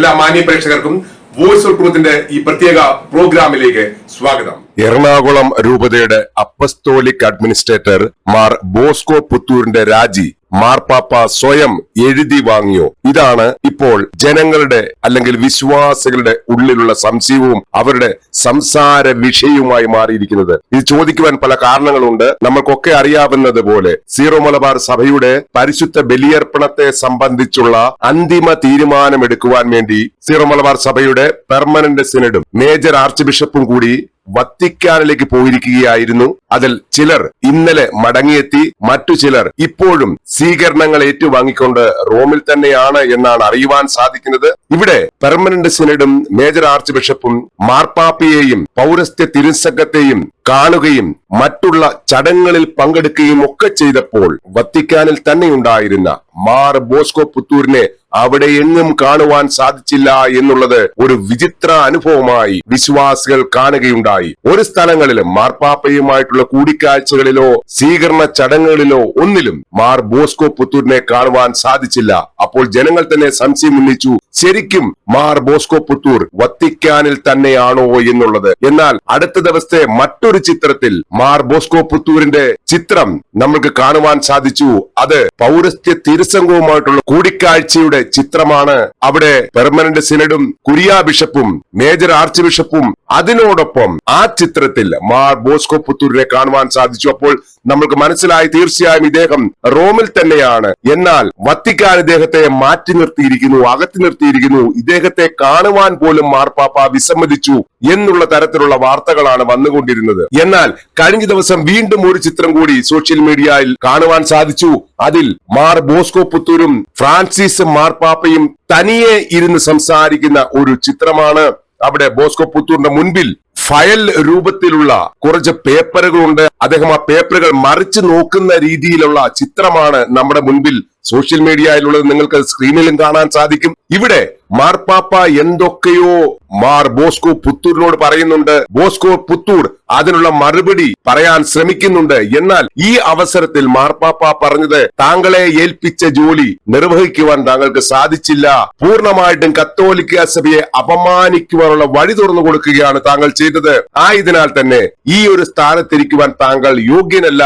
എല്ലാ മാന്യ പ്രേക്ഷകർക്കും വോയിസ് ഓഫ് ട്രൂത്തിന്റെ ഈ പ്രത്യേക പ്രോഗ്രാമിലേക്ക് സ്വാഗതം. എറണാകുളം രൂപതയുടെ അപ്പസ്തോലിക് അഡ്മിനിസ്ട്രേറ്റർ മാർ ബോസ്കോ പുത്തൂരിന്റെ രാജി മാർപ്പാപ്പ സ്വയം എഴുതി വാങ്ങിയോ? ഇതാണ് ഇപ്പോൾ ജനങ്ങളുടെ അല്ലെങ്കിൽ വിശ്വാസികളുടെ ഉള്ളിലുള്ള സംശയവും അവരുടെ സംസാര വിഷയവുമായി മാറിയിരിക്കുന്നത്. ഇത് ചോദിക്കുവാൻ പല കാരണങ്ങളുണ്ട്. നമ്മൾക്കൊക്കെ അറിയാവുന്നത് പോലെ സീറോ മലബാർ സഭയുടെ പരിശുദ്ധ ബലിയർപ്പണത്തെ സംബന്ധിച്ചുള്ള അന്തിമ തീരുമാനം എടുക്കുവാൻ വേണ്ടി സീറോ മലബാർ സഭയുടെ പെർമനന്റ് സിനഡും മേജർ ആർച്ച് ബിഷപ്പും കൂടി വത്തിക്കാനിലേക്ക് പോയിരിക്കുകയായിരുന്നു. അതിൽ ചിലർ ഇന്നലെ മടങ്ങിയെത്തി മറ്റു ചിലർ ഇപ്പോഴും സ്വീകരണങ്ങൾ ഏറ്റുവാങ്ങിക്കൊണ്ട് റോമിൽ തന്നെയാണ് എന്നാണ് അറിയുവാൻ സാധിക്കുന്നത്. ഇവിടെ പെർമനന്റ് സിനഡും മേജർ ആർച്ച് ബിഷപ്പും മാർപ്പാപ്പയെയും പൗരസ്ത്യ തിരുസംഘത്തെയും കാണുകയും മറ്റുള്ള ചടങ്ങുകളിൽ പങ്കെടുക്കുകയും ഒക്കെ ചെയ്തപ്പോൾ വത്തിക്കാനിൽ തന്നെയുണ്ടായിരുന്ന മാർ ബോസ്കോ പുത്തൂരിനെ അവിടെ എങ്ങും കാണുവാൻ സാധിച്ചില്ല എന്നുള്ളത് ഒരു വിചിത്ര അനുഭവമായി വിശ്വാസികൾ കാണുകയുണ്ടായി. ഒരു സ്ഥലങ്ങളിലും മാർപ്പാപ്പയുമായിട്ടുള്ള കൂടിക്കാഴ്ചകളിലോ സ്വീകരണ ചടങ്ങുകളിലോ ഒന്നിലും മാർ ബോസ്കോ പുത്തൂരിനെ കാണുവാൻ സാധിച്ചില്ല. അപ്പോൾ ജനങ്ങൾ തന്നെ സംശയം ഉന്നയിച്ചു ശരിക്കും മാർ ബോസ്കോ പുത്തൂർ വത്തിക്കാനിൽ തന്നെയാണോ എന്നുള്ളത്. എന്നാൽ അടുത്ത ദിവസത്തെ മറ്റൊരു ചിത്രത്തിൽ മാർ ബോസ്കോ പുത്തൂരിന്റെ ചിത്രം നമ്മൾക്ക് കാണുവാൻ സാധിച്ചു. അത് പൗരസ്ത്യ തിരുസംഘവുമായിട്ടുള്ള കൂടിക്കാഴ്ചയുടെ ചിത്രമാണ്. അവിടെ പെർമനന്റ് സിനഡും കുരിയ ബിഷപ്പും മേജർ ആർച്ച് ബിഷപ്പും അതിനോടൊപ്പം ആ ചിത്രത്തിൽ മാർ ബോസ്കോ പുത്തൂരിനെ കാണുവാൻ സാധിച്ചു. അപ്പോൾ നമ്മൾക്ക് മനസ്സിലായി തീർച്ചയായും ഇദ്ദേഹം റോമിൽ തന്നെയാണ്. എന്നാൽ വത്തിക്കാൻ ഇദ്ദേഹത്തെ മാറ്റി നിർത്തിയിരിക്കുന്നു അകത്തി നിർത്തിയിരിക്കുന്നു. ഇദ്ദേഹത്തെ കാണുവാൻ പോലും മാർപ്പാപ്പ വിസമ്മതിച്ചു എന്നുള്ള തരത്തിലുള്ള വാർത്തകളാണ് വന്നുകൊണ്ടിരുന്നത്. എന്നാൽ കഴിഞ്ഞ ദിവസം വീണ്ടും ഒരു ചിത്രം കൂടി സോഷ്യൽ മീഡിയയിൽ കാണുവാൻ സാധിച്ചു. അതിൽ മാർ ബോസ്കോ പുത്തൂരും ഫ്രാൻസിസ് മാർപ്പാപ്പയും തനിയെ ഇരുന്ന് സംസാരിക്കുന്ന ഒരു ചിത്രമാണ്. അവിടെ ബോസ്കോ പുത്തൂറിന്റെ മുൻപിൽ ഫയൽ രൂപത്തിലുള്ള കുറച്ച് പേപ്പറുകളുണ്ട്. അദ്ദേഹം ആ പേപ്പറുകൾ മറിച്ച് നോക്കുന്ന രീതിയിലുള്ള ചിത്രമാണ് നമ്മുടെ മുൻപിൽ സോഷ്യൽ മീഡിയയിലുള്ളത്. നിങ്ങൾക്ക് സ്ക്രീനിലും കാണാൻ സാധിക്കും. ഇവിടെ മാർപ്പാപ്പ എന്തൊക്കെയോ മാർ ബോസ്കോ പുത്തൂരിനോട് പറയുന്നുണ്ട്. ബോസ്കോ പുത്തൂർ അതിനുള്ള മറുപടി പറയാൻ ശ്രമിക്കുന്നുണ്ട്. എന്നാൽ ഈ അവസരത്തിൽ മാർപ്പാപ്പ പറഞ്ഞത് താങ്കളെ ഏൽപ്പിച്ച ജോലി നിർവഹിക്കുവാൻ താങ്കൾക്ക് സാധിച്ചില്ല. പൂർണമായിട്ടും കത്തോലിക്ക സഭയെ അപമാനിക്കുവാനുള്ള വഴി തുറന്നു കൊടുക്കുകയാണ് താങ്കൾ ചെയ്തത്. ആയതിനാൽ തന്നെ ഈ ഒരു സ്ഥാനത്തിരിക്കുവാൻ താങ്കൾ യോഗ്യനല്ല.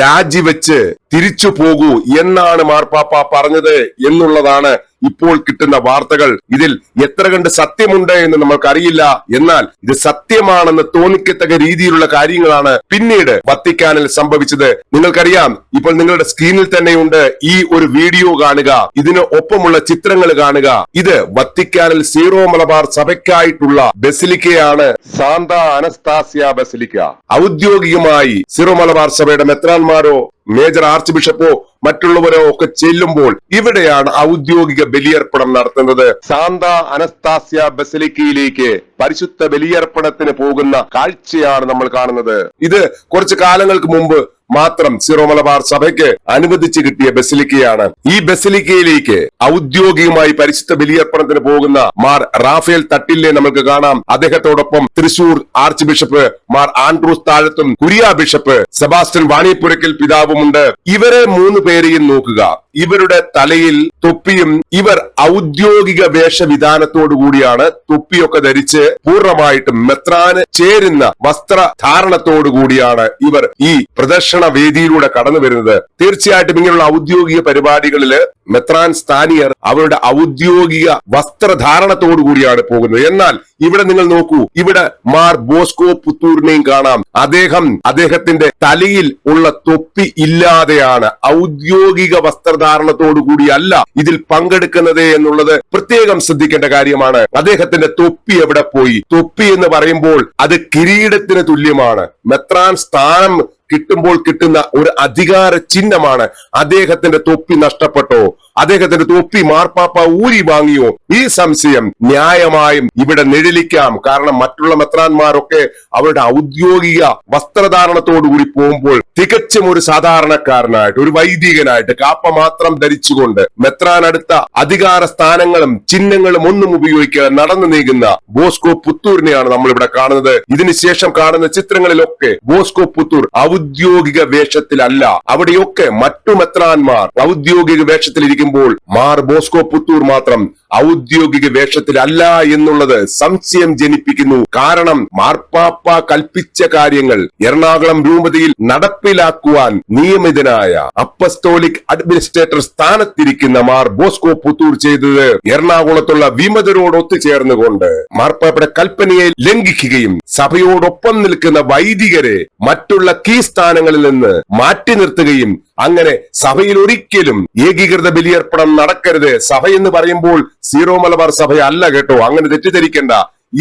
രാജിവെച്ച് തിരിച്ചു പോകൂ എന്നാണ് മാർപ്പാപ്പ പറഞ്ഞത് എന്നുള്ളതാണ് ഇപ്പോൾ കിട്ടുന്ന വാർത്തകൾ ഇതിൽ എത്ര കണ്ട് സത്യമുണ്ട് എന്ന് നമ്മൾക്കറിയില്ല. എന്നാൽ ഇത് സത്യമാണെന്ന് തോന്നിക്കത്തക്ക രീതിയിലുള്ള കാര്യങ്ങളാണ് പിന്നീട് വത്തിക്കാനിൽ സംഭവിച്ചത്. നിങ്ങൾക്കറിയാം ഇപ്പോൾ നിങ്ങളുടെ സ്ക്രീനിൽ തന്നെയുണ്ട് ഈ ഒരു വീഡിയോ കാണുക. ഇതിന് ഒപ്പമുള്ള ചിത്രങ്ങൾ കാണുക. ഇത് വത്തിക്കാനിൽ സീറോ മലബാർ സഭയ്ക്കായിട്ടുള്ള ബസിലിക്കയാണ്. Santa Anastasia basilica. ഔദ്യോഗികമായി സീറോ മലബാർ സഭയുടെ മെത്രാൻമാരോ മേജർ ആർച്ച് ബിഷപ്പോ മറ്റുള്ളവരോ ഒക്കെ ചെല്ലുമ്പോൾ ഇവിടെയാണ് ഔദ്യോഗിക ബലിയർപ്പണം നടത്തുന്നത്. സാന്ത അനസ്താസ്യ ബസലിക്കയിലേക്ക് പരിശുദ്ധ ബലിയർപ്പണത്തിന് പോകുന്ന കാഴ്ചയാണ് നമ്മൾ കാണുന്നത്. ഇത് കുറച്ച് കാലങ്ങൾക്ക് മുമ്പ് മാത്രം സിറോ മലബാർ സഭയ്ക്ക് അനുവദിച്ചു കിട്ടിയ ബസിലിക്കയാണ്. ഈ ബസിലിക്കയിലേക്ക് ഔദ്യോഗികമായി പരിശുദ്ധ ബലിയർപ്പണത്തിന് പോകുന്ന മാർ റാഫേൽ തട്ടില്ലെ നമുക്ക് കാണാം. അദ്ദേഹത്തോടൊപ്പം Thrissur archbishop Mar Andrews താഴത്തും കുരിയ ബിഷപ്പ് സെബാസ്റ്റ്യൻ വാണിപ്പുരക്കൽ പിതാവുമുണ്ട്. ഇവരെ മൂന്ന് പേരെയും നോക്കുക. ഇവരുടെ തലയിൽ തൊപ്പിയും ഇവർ ഔദ്യോഗിക വേഷവിധാനത്തോടു കൂടിയാണ് തൊപ്പിയൊക്കെ ധരിച്ച് പൂർണമായിട്ടും മെത്രാന് ചേരുന്ന വസ്ത്രധാരണത്തോടു കൂടിയാണ് ഇവർ ഈ പ്രദർശന വേദിയിലൂടെ കടന്നു വരുന്നത്. തീർച്ചയായിട്ടും ഇങ്ങനെയുള്ള ഔദ്യോഗിക പരിപാടികളിൽ മെത്രാൻ സ്ഥാനിയർ അവരുടെ ഔദ്യോഗിക വസ്ത്രധാരണത്തോടു കൂടിയാണ് പോകുന്നത്. എന്നാൽ ഇവിടെ നിങ്ങൾ നോക്കൂ ഇവിടെ മാർ ബോസ്കോ പുത്തൂരിനെയും കാണാം. അദ്ദേഹം അദ്ദേഹത്തിന്റെ തലയിൽ ഉള്ള തൊപ്പി ഇല്ലാതെയാണ് ഔദ്യോഗിക വസ്ത്രധാരണത്തോടു കൂടിയല്ല ഇതിൽ പങ്കെടുക്കുന്നത് എന്നുള്ളത് പ്രത്യേകം ശ്രദ്ധിക്കേണ്ട കാര്യമാണ്. അദ്ദേഹത്തിന്റെ തൊപ്പി എവിടെ പോയി? തൊപ്പി എന്ന് പറയുമ്പോൾ അത് കിരീടത്തിന് തുല്യമാണ്. മെത്രാൻ സ്ഥാനം കിട്ടുമ്പോൾ കിട്ടുന്ന ഒരു അധികാര ചിഹ്നമാണ്. അദ്ദേഹത്തിന്റെ തൊപ്പി നഷ്ടപ്പെട്ടോ? അദ്ദേഹത്തിന്റെ തൊപ്പി മാർപ്പാപ്പ ഊരി വാങ്ങിയോ? ഈ സംശയം ന്യായമായും ഇവിടെ നിഴലിക്കാം. കാരണം മറ്റുള്ള മെത്രാന്മാരൊക്കെ അവരുടെ ഔദ്യോഗിക വസ്ത്രധാരണത്തോടുകൂടി പോകുമ്പോൾ തികച്ചും ഒരു സാധാരണക്കാരനായിട്ട് ഒരു വൈദികനായിട്ട് കാപ്പ മാത്രം ധരിച്ചുകൊണ്ട് മെത്രാൻ അടുത്ത അധികാര സ്ഥാനങ്ങളും ചിഹ്നങ്ങളും ഒന്നും ഉപയോഗിക്കാതെ നടന്നു നീങ്ങുന്ന ബോസ്കോ പുത്തൂരിനെയാണ് നമ്മൾ ഇവിടെ കാണുന്നത് ഇതിനുശേഷം കാണുന്ന ചിത്രങ്ങളിലൊക്കെ ബോസ്കോ പുത്തൂർ ഔദ്യോഗിക വേഷത്തിലല്ല അവിടെയൊക്കെ മറ്റു മെത്രാന്മാർ ഔദ്യോഗിക വേഷത്തിലിരിക്കുമ്പോൾ മാർ ബോസ്കോ പുത്തൂർ മാത്രം ഔദ്യോഗിക വേഷത്തിലല്ല എന്നുള്ളത് സംശയം ജനിപ്പിക്കുന്നു. കാരണം മാർപ്പാപ്പ കൽപ്പിച്ച കാര്യങ്ങൾ എറണാകുളം രൂപതയിൽ നടപ്പിലാക്കുവാൻ നിയമിതനായ അപ്പസ്തോലിക് അഡ്മിനിസ്ട്രേറ്റർ സ്ഥാനത്തിരിക്കുന്ന മാർ ബോസ്കോ പുത്തൂർ ചെയ്തത് എറണാകുളത്തുള്ള വിമതരോട് ഒത്തുചേർന്നുകൊണ്ട് മാർപ്പാപ്പയുടെ കൽപ്പനയെ ലംഘിക്കുകയും സഭയോടൊപ്പം നിൽക്കുന്ന വൈദികരെ മറ്റുള്ള കീ സ്ഥാനങ്ങളിൽ നിന്ന് മാറ്റി നിർത്തുകയും അങ്ങനെ സഭയിൽ ഒരിക്കലും ഏകീകൃത ബലിയർപ്പണം നടക്കരുത് സഭ എന്ന് പറയുമ്പോൾ സീറോ മലബാർ സഭയല്ല കേട്ടോ. അങ്ങനെ തെറ്റിദ്ധരിക്കണ്ട.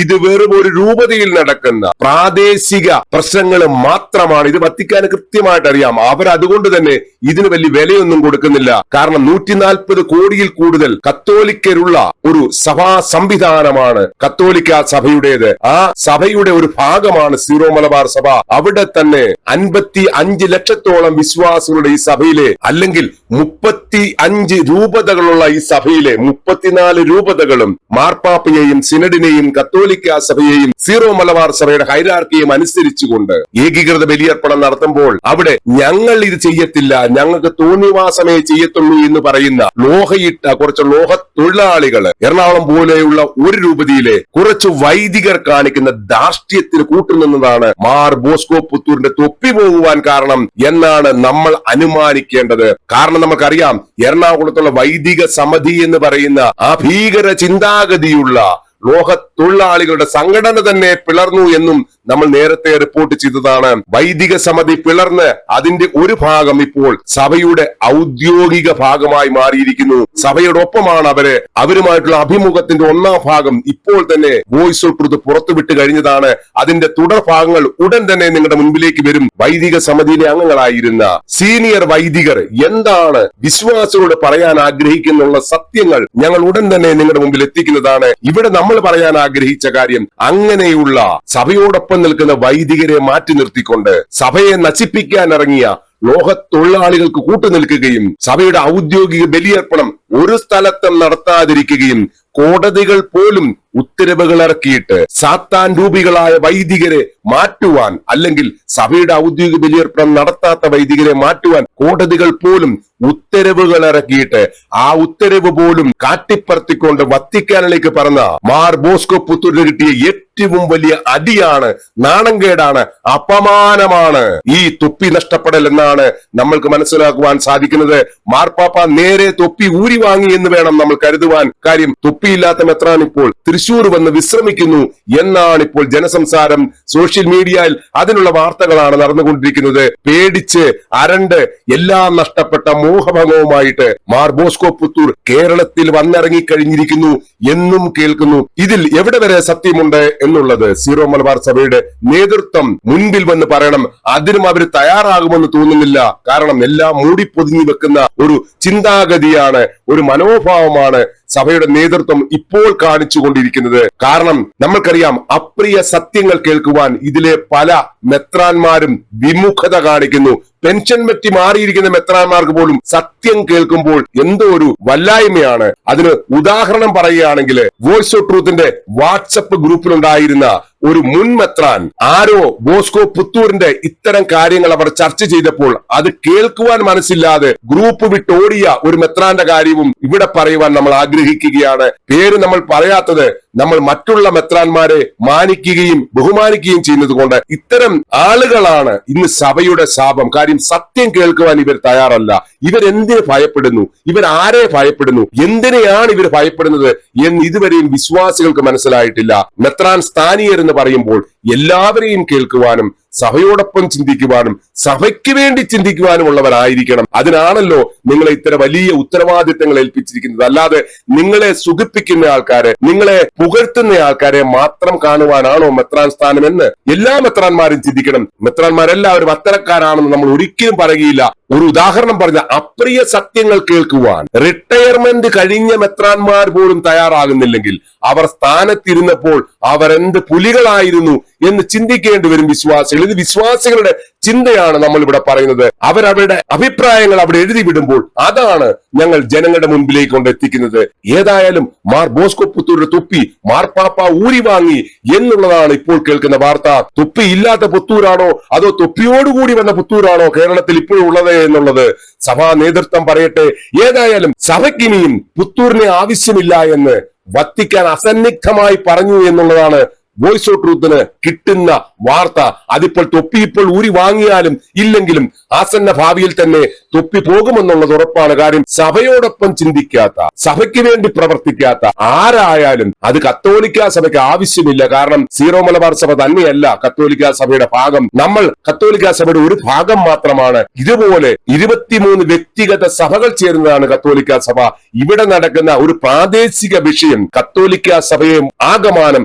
ഇത് വെറും ഒരു രൂപതയിൽ നടക്കുന്ന പ്രാദേശിക പ്രശ്നങ്ങൾ മാത്രമാണ്. ഇത് വത്തിക്കാൻ കൃത്യമായിട്ട് അറിയാം. അവർ അതുകൊണ്ട് തന്നെ ഇതിന് വലിയ വിലയൊന്നും കൊടുക്കുന്നില്ല. കാരണം നൂറ്റി നാൽപ്പത് കോടിയിൽ കൂടുതൽ കത്തോലിക്കരുള്ള ഒരു സഭാ സംവിധാനമാണ് കത്തോലിക്ക സഭയുടേത്. ആ സഭയുടെ ഒരു ഭാഗമാണ് സീറോ മലബാർ സഭ. അവിടെ തന്നെ അൻപത്തി അഞ്ച് ലക്ഷത്തോളം വിശ്വാസികളുടെ ഈ സഭയിലെ അല്ലെങ്കിൽ മുപ്പത്തി അഞ്ച് രൂപതകളുള്ള ഈ സഭയിലെ മുപ്പത്തിനാല് രൂപതകളും മാർപ്പാപ്പയെയും സിനഡിനെയും കത്തോലിക്ക സഭയെയും സീറോ മലബാർ സഭയുടെ ഹൈരാർക്കിയും അനുസരിച്ചുകൊണ്ട് ഏകീകൃത ബലിയർപ്പണം നടത്തുമ്പോൾ അവിടെ ഞങ്ങൾ ഇത് ചെയ്യത്തില്ല ഞങ്ങൾക്ക് തോന്നിവാസമേ ചെയ്യത്തുള്ളൂ എന്ന് പറയുന്ന ലോഹയിട്ട കുറച്ച് ലോഹ തൊഴിലാളികൾ എറണാകുളം പോലെയുള്ള ഒരു രൂപതയിലെ കുറച്ച് വൈദികർ കാണിക്കുന്ന ധാർഷ്ട്യത്തിന് കൂട്ടുനിന്നതാണ് മാർ ബോസ്കോ പുത്തൂരിന്റെ തൊപ്പി പോകുവാൻ കാരണം എന്നാണ് നമ്മൾ അനുമാനിക്കേണ്ടത്. കാരണം നമുക്കറിയാം എറണാകുളത്തുള്ള വൈദിക സമിതി എന്ന് പറയുന്ന ആ ഭീകര ചിന്താഗതിയുള്ള ലോക തൊഴിലാളികളുടെ സംഘടന തന്നെ പിളർന്നു എന്നും നമ്മൾ നേരത്തെ റിപ്പോർട്ട് ചെയ്തതാണ്. വൈദിക സമിതി പിളർന്ന് അതിന്റെ ഒരു ഭാഗം ഇപ്പോൾ സഭയുടെ ഔദ്യോഗിക ഭാഗമായി മാറിയിരിക്കുന്നു. സഭയോടൊപ്പമാണ് അവർ. അവരുമായിട്ടുള്ള അഭിമുഖത്തിന്റെ ഒന്നാം ഭാഗം ഇപ്പോൾ തന്നെ വോയിസ് ട്രൂത്ത് പുറത്തുവിട്ട് കഴിഞ്ഞതാണ്. അതിന്റെ തുടർ ഭാഗങ്ങൾ ഉടൻ തന്നെ നിങ്ങളുടെ മുൻപിലേക്ക് വരും. വൈദിക സമിതിയിലെ അംഗങ്ങളായിരുന്ന സീനിയർ വൈദികർ എന്താണ് വിശ്വാസികളോട് പറയാൻ ആഗ്രഹിക്കുന്നുള്ള സത്യങ്ങൾ ഞങ്ങൾ ഉടൻ തന്നെ നിങ്ങളുടെ മുമ്പിൽ എത്തിക്കുന്നതാണ്. ഇവിടെ നമ്മൾ പറയാൻ ആഗ്രഹിച്ച കാര്യം അങ്ങനെയുള്ള സഭയോടൊപ്പം നിൽക്കുന്ന വൈദികരെ മാറ്റി നിർത്തിക്കൊണ്ട് സഭയെ നശിപ്പിക്കാൻ ഇറങ്ങിയ ലോക തൊഴിലാളികൾക്ക് കൂട്ടുനിൽക്കുകയും സഭയുടെ ഔദ്യോഗിക ബലിയർപ്പണം ഒരു സ്ഥലത്തും നടത്താതിരിക്കുകയും കോടതികൾ പോലും ഉത്തരവുകൾ ഇറക്കിയിട്ട് സാത്താൻ രൂപികളായ വൈദികരെ മാറ്റുവാൻ അല്ലെങ്കിൽ സഭയുടെ ഔദ്യോഗിക ബലിയർപ്പണം നടത്താത്ത വൈദികരെ മാറ്റുവാൻ കോടതികൾ പോലും ഉത്തരവുകൾ ഇറക്കിയിട്ട് ആ ഉത്തരവ് പോലും കാട്ടിപ്പറത്തിക്കൊണ്ട് വത്തിക്കാനിലേക്ക് പറഞ്ഞ മാർ ബോസ്കോ പുത്തൂരിന് കിട്ടിയ ഏറ്റവും വലിയ അടിയാണ് നാണംകേടാണ് അപമാനമാണ്. ഈ തൊപ്പി നഷ്ടപ്പെടൽ എന്നാണ് നമ്മൾക്ക് മനസ്സിലാക്കുവാൻ സാധിക്കുന്നത്. മാർപ്പാപ്പ നേരെ തൊപ്പി ഊരി വാങ്ങി എന്ന് വേണം നമ്മൾ കരുതുവാൻ. കാര്യം തൊപ്പിയില്ലാത്ത മെത്രാൻ ഇപ്പോൾ തൃശൂർ വന്ന് വിശ്രമിക്കുന്നു എന്നാണ് ഇപ്പോൾ ജനസംസാരം. സോഷ്യൽ മീഡിയയിൽ അതിനുള്ള വാർത്തകളാണ് നടന്നുകൊണ്ടിരിക്കുന്നത്. പേടിച്ച് അരണ്ട് എല്ലാം നഷ്ടപ്പെട്ട മോഹഭംഗവുമായിട്ട് മാർ ബോസ്കോ പുത്തൂർ കേരളത്തിൽ വന്നിറങ്ങി കഴിഞ്ഞിരിക്കുന്നു എന്നും കേൾക്കുന്നു. ഇതിൽ എവിടെ വരെ സത്യമുണ്ട് എന്നുള്ളത് സീറോ മലബാർ സഭയുടെ നേതൃത്വം മുൻപിൽ വന്ന് പറയണം. അതിനും അവർ തയ്യാറാകുമെന്ന് തോന്നുന്നില്ല. കാരണം എല്ലാം മൂടിപ്പൊതിഞ്ഞു വെക്കുന്ന ഒരു ചിന്താഗതിയാണ് ഒരു മനോഭാവമാണ് സഭയുടെ നേതൃത്വം ഇപ്പോൾ കാണിച്ചുകൊണ്ടിരിക്കുന്നത് കാരണം നമ്മൾക്കറിയാം അപ്രിയ സത്യങ്ങൾ കേൾക്കുവാൻ ഇതിലെ പല മെത്രാന്മാരും വിമുഖത കാണിക്കുന്നു. പെൻഷൻ പറ്റി മാറിയിരിക്കുന്ന മെത്രാന്മാർക്ക് പോലും സത്യം കേൾക്കുമ്പോൾ എന്തോ ഒരു വല്ലായ്മയാണ്. അതിന് ഉദാഹരണം പറയുകയാണെങ്കിൽ വോയിസ് ഓഫ് ട്രൂത്തിന്റെ വാട്സപ്പ് ഗ്രൂപ്പിലുണ്ടായിരുന്ന ഒരു മുൻ മെത്രാൻ ആരോ ബോസ്കോ പുത്തൂരിന്റെ ഇത്തരം കാര്യങ്ങൾ അവർ ചർച്ച ചെയ്തപ്പോൾ അത് കേൾക്കുവാൻ മനസ്സില്ലാതെ ഗ്രൂപ്പ് വിട്ടോടിയ ഒരു മെത്രാന്റെ കാര്യവും ഇവിടെ പറയുവാൻ നമ്മൾ ആഗ്രഹിക്കുകയാണ്. പേര് നമ്മൾ പറയാത്തത് നമ്മൾ മറ്റുള്ള മെത്രാന്മാരെ മാനിക്കുകയും ബഹുമാനിക്കുകയും ചെയ്യുന്നത് കൊണ്ട് ഇത്തരം ആളുകളാണ് ഇന്ന് സഭയുടെ ശാപം. കാര്യം സത്യം കേൾക്കുവാൻ ഇവർ തയ്യാറല്ല. ഇവരെന്തിന് ഭയപ്പെടുന്നു? ഇവർ ആരെ ഭയപ്പെടുന്നു? എന്തിനെയാണ് ഇവർ ഭയപ്പെടുന്നത് എന്ന് ഇതുവരെയും വിശ്വാസികൾക്ക് മനസ്സിലായിട്ടില്ല. മെത്രാൻ സ്ഥാനീയർ എന്ന് പറയുമ്പോൾ എല്ലാവരെയും കേൾക്കുവാനും സഭയോടൊപ്പം ചിന്തിക്കുവാനും സഭയ്ക്ക് വേണ്ടി ചിന്തിക്കുവാനും ഉള്ളവരായിരിക്കണം അതിനാണല്ലോ നിങ്ങളെ ഇത്തരം വലിയ ഉത്തരവാദിത്തങ്ങൾ ഏൽപ്പിച്ചിരിക്കുന്നത്. അല്ലാതെ നിങ്ങളെ സുഖിപ്പിക്കുന്ന ആൾക്കാരെ നിങ്ങളെ പുകഴ്ത്തുന്ന ആൾക്കാരെ മാത്രം കാണുവാനാണോ മെത്രാൻ സ്ഥാനം എന്ന് എല്ലാ മെത്രാന്മാരും ചിന്തിക്കണം. മെത്രാന്മാരെല്ലാവരും അത്തരക്കാരാണെന്ന് നമ്മൾ ഒരിക്കലും പറയുകയില്ല. ഒരു ഉദാഹരണം പറഞ്ഞ അപ്രിയ സത്യങ്ങൾ കേൾക്കുവാൻ റിട്ടയർമെന്റ് കഴിഞ്ഞ മെത്രാന്മാർ പോലും തയ്യാറാകുന്നില്ലെങ്കിൽ അവർ സ്ഥാനത്തിരുന്നപ്പോൾ അവരെന്ത് പുലികളായിരുന്നു എന്ന് ചിന്തിക്കേണ്ടി വരും വിശ്വാസികൾ. ഇത് വിശ്വാസികളുടെ ചിന്തയാണ് നമ്മൾ ഇവിടെ പറയുന്നത്. അവരവരുടെ അഭിപ്രായങ്ങൾ അവിടെ എഴുതി വിടുമ്പോൾ അതാണ് ഞങ്ങൾ ജനങ്ങളുടെ മുൻപിലേക്ക് കൊണ്ട് എത്തിക്കുന്നത്. ഏതായാലും മാർ ബോസ്കോ പുത്തൂരുടെ തൊപ്പി മാർപ്പാപ്പ ഊരി വാങ്ങി എന്നുള്ളതാണ് ഇപ്പോൾ കേൾക്കുന്ന വാർത്ത. തൊപ്പി ഇല്ലാത്ത പുത്തൂരാണോ? അതോ തൊപ്പിയോടുകൂടി വന്ന പുത്തൂരാണോ കേരളത്തിൽ ഇപ്പോഴും ഉള്ളത് എന്നുള്ളത്? സഭാ നേതൃത്വം പറയട്ടെ. ഏതായാലും സഭയ്ക്കിനിയും പുത്തൂരിനെ ആവശ്യമില്ല എന്ന് വത്തിക്കാൻ അസന്നിഗ്ധമായി പറഞ്ഞു എന്നുള്ളതാണ് വോയിസ് ഓഫ് ട്രൂത്തിന് കിട്ടുന്ന വാർത്ത അതിപ്പോൾ തൊപ്പി ഇപ്പോൾ ഊരി വാങ്ങിയാലും ഇല്ലെങ്കിലും ആസന്ന ഭാവിയിൽ തന്നെ തൊപ്പി പോകുമെന്നുള്ളത് ഉറപ്പാണ്. കാര്യം സഭയോടൊപ്പം ചിന്തിക്കാത്ത സഭയ്ക്ക് വേണ്ടി പ്രവർത്തിക്കാത്ത ആരായാലും അത് കത്തോലിക്ക സഭയ്ക്ക് ആവശ്യമില്ല. കാരണം സീറോ മലബാർ സഭ തന്നെയല്ല കത്തോലിക്ക സഭയുടെ ഭാഗം. നമ്മൾ കത്തോലിക്ക സഭയുടെ ഒരു ഭാഗം മാത്രമാണ്. ഇതുപോലെ ഇരുപത്തിമൂന്ന് വ്യക്തിഗത സഭകൾ ചേരുന്നതാണ് കത്തോലിക്ക സഭ. ഇവിടെ നടക്കുന്ന ഒരു പ്രാദേശിക വിഷയം കത്തോലിക്ക സഭയെ ആകമാനം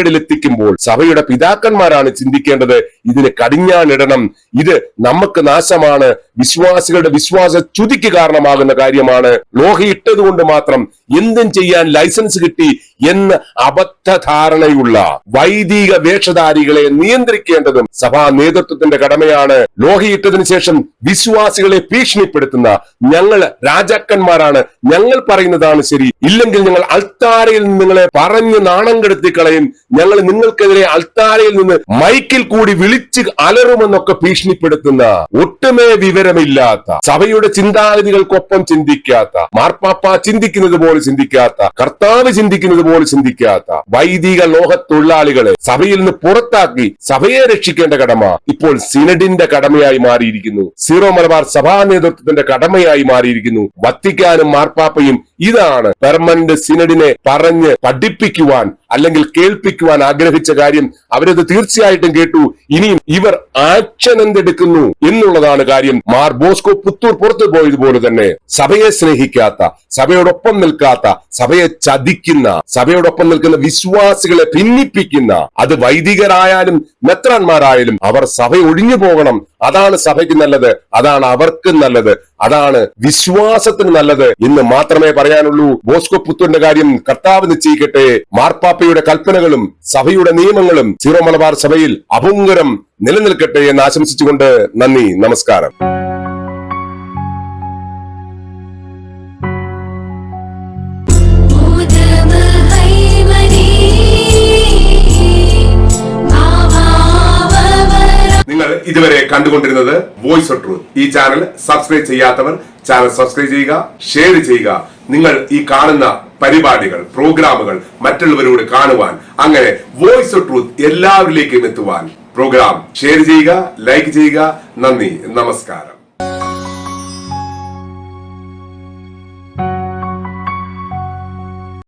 നാണംകേടിലെത്തിക്കുമ്പോൾ സഭയുടെ പിതാക്കന്മാരാണ് ചിന്തിക്കേണ്ടത്. ഇതിന് കടിഞ്ഞാണിടണം. ഇത് നമുക്ക് നാശമാണ്. വിശ്വാസികളുടെ വിശ്വാസ ചുതിക്ക് കാരണമാകുന്ന കാര്യമാണ്. ലോഹയിട്ടത് കൊണ്ട് മാത്രം എന്തും ചെയ്യാൻ ലൈസൻസ് കിട്ടി എന്ന് അബദ്ധധാരണയുള്ള വൈദിക വേഷധാരികളെ നിയന്ത്രിക്കേണ്ടതും സഭാ നേതൃത്വത്തിന്റെ കടമയാണ്. ലോഹയിട്ടതിനു ശേഷം വിശ്വാസികളെ ഭീഷണിപ്പെടുത്തുന്ന ഞങ്ങൾ രാജാക്കന്മാരാണ്. ഞങ്ങൾ പറയുന്നതാണ് ശരി. ഇല്ലെങ്കിൽ ഞങ്ങൾ അൾത്താരയിൽ നിങ്ങളെ പറഞ്ഞു നാണം കെടുത്തി കളയും. ഞങ്ങൾ നിങ്ങൾക്കെതിരെ അൾത്താരയിൽ നിന്ന് മൈക്കിൽ കൂടി വിളിച്ച് അലറുമെന്നൊക്കെ ഭീഷണിപ്പെടുത്തുന്ന ഒട്ടുമേ വിവരമില്ലാത്ത സഭയുടെ ചിന്താഗതികൾക്കൊപ്പം ചിന്തിക്കാത്ത മാർപ്പാപ്പ ചിന്തിക്കുന്നത് പോലെ ചിന്തിക്കാത്ത കർത്താവ് ചിന്തിക്കുന്നത് പോലെ ചിന്തിക്കാത്ത വൈദിക ലോക തൊഴിലാളികളെ സഭയിൽ നിന്ന് പുറത്താക്കി സഭയെ രക്ഷിക്കേണ്ട കടമ ഇപ്പോൾ സിനഡിന്റെ കടമയായി മാറിയിരിക്കുന്നു. സീറോ മലബാർ സഭാ നേതൃത്വത്തിന്റെ കടമയായി മാറിയിരിക്കുന്നു. വത്തിക്കാനും മാർപ്പാപ്പയും ഇതാണ് പെർമനന്റ് സിനഡിനെ പറഞ്ഞ് പഠിപ്പിക്കുവാൻ അല്ലെങ്കിൽ കേൾപ്പിക്കുവാൻ ആഗ്രഹിച്ച കാര്യം അവരത് തീർച്ചയായിട്ടും കേട്ടു. ഇനിയും ഇവർ ആക്ഷൻ എന്തെടുക്കുന്നു എന്നുള്ളതാണ് കാര്യം. മാർ ബോസ്കോ പുത്തൂർ പുറത്തു പോയതുപോലെ തന്നെ സഭയെ സ്നേഹിക്കാത്ത സഭയോടൊപ്പം നിൽക്കാത്ത സഭയെ ചതിക്കുന്ന സഭയോടൊപ്പം നിൽക്കുന്ന വിശ്വാസികളെ ഭിന്നിപ്പിക്കുന്ന അത് വൈദികരായാലും മെത്രാന്മാരായാലും അവർ സഭ ഒഴിഞ്ഞു പോകണം അതാണ് സഭയ്ക്ക് നല്ലത് അതാണ് അവർക്ക് നല്ലത് അതാണ് വിശ്വാസത്തിന് നല്ലത് എന്ന് മാത്രമേ പറയാനുള്ളൂ. ബോസ്കോ പുത്തുന്റെ കാര്യം കർത്താവ് നിശ്ചയിക്കട്ടെ. മാർപ്പാപ്പയുടെ കൽപ്പനകളും സഭയുടെ നിയമങ്ങളും സീറോ മലബാർ സഭയിൽ അപുങ്കരം നിലനിൽക്കട്ടെ എന്ന് ആശംസിച്ചുകൊണ്ട് നന്ദി നമസ്കാരം. ഇതുവരെ കണ്ടുകൊണ്ടിരുന്നത് വോയിസ് ഓഫ് ട്രൂത്ത് ഈ ചാനൽ സബ്സ്ക്രൈബ് ചെയ്യാത്തവർ ചാനൽ സബ്സ്ക്രൈബ് ചെയ്യുക ഷെയർ ചെയ്യുക. നിങ്ങൾ ഈ കാണുന്ന പരിപാടികൾ പ്രോഗ്രാമുകൾ മറ്റുള്ളവരോട് കാണുവാൻ അങ്ങനെ വോയിസ് ഓഫ് ട്രൂത്ത് എല്ലാവരിലേക്കും എത്തുവാൻ പ്രോഗ്രാം ഷെയർ ചെയ്യുക ലൈക്ക് ചെയ്യുക. നന്ദി നമസ്കാരം.